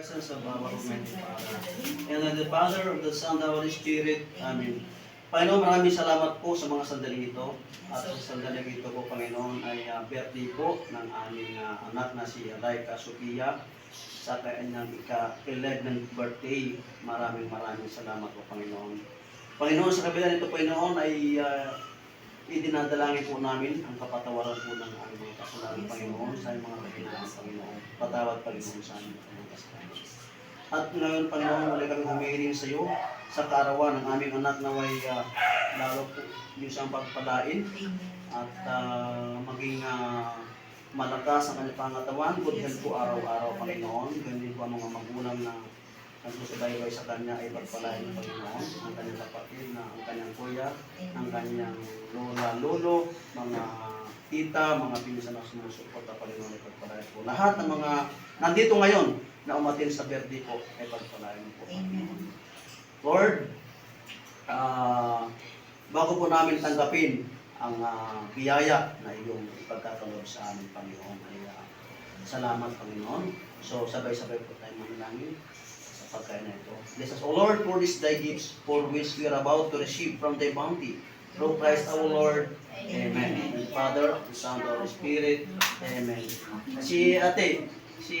presence of our Almighty Father. And the Father, of the Son, the Holy Spirit. Amen. Panginoon, maraming salamat po sa mga sandaling ito. At sa sandaling ito po, Panginoon, ay uh, birthday po ng aming uh, anak na si Laika Sofia sa kanyang ika-11th birthday. Maraming maraming salamat po, Panginoon. Panginoon, sa kabila nito, Panginoon, ay uh, idinadalangin po namin ang kapatawaran po ng kasalanan, Panginoon, sa mga kahinaan, Panginoon. Patawad, Panginoon, sa aming kasalanan. At ngayon, Panginoon, muli kami humihiling sa iyo sa kaarawan ng aming anak na may uh, lalo po yung siyang pagpalain at ah, maging ah, malakas ang kanyang pangatawan. Good health po araw-araw, Panginoon. Ganyan po ang mga magulang na nagsusubaybay sa kanya ay pagpalain ng Panginoon. Ang kanyang kapatid na ang kanyang kuya, ang kanyang lola, lolo, mga tita, mga pinsan na sumusuporta Panginoon ay pagpalain po. Lahat ng mga nandito ngayon na umatin sa birthday po ay pagpalain po. Panginoon. Lord, ah, bago po namin tanggapin ang ah, biyaya na iyong ipagkakaloob sa amin, Panginoon, ay ah, salamat, Panginoon. So, sabay-sabay po tayo manalangin sa pagkain na ito. Bless us, O Lord, for this thy gifts, for which we are about to receive from thy bounty. Through Christ our Lord. Amen. And Father, the Son, the Holy Spirit. Amen. Si ate, si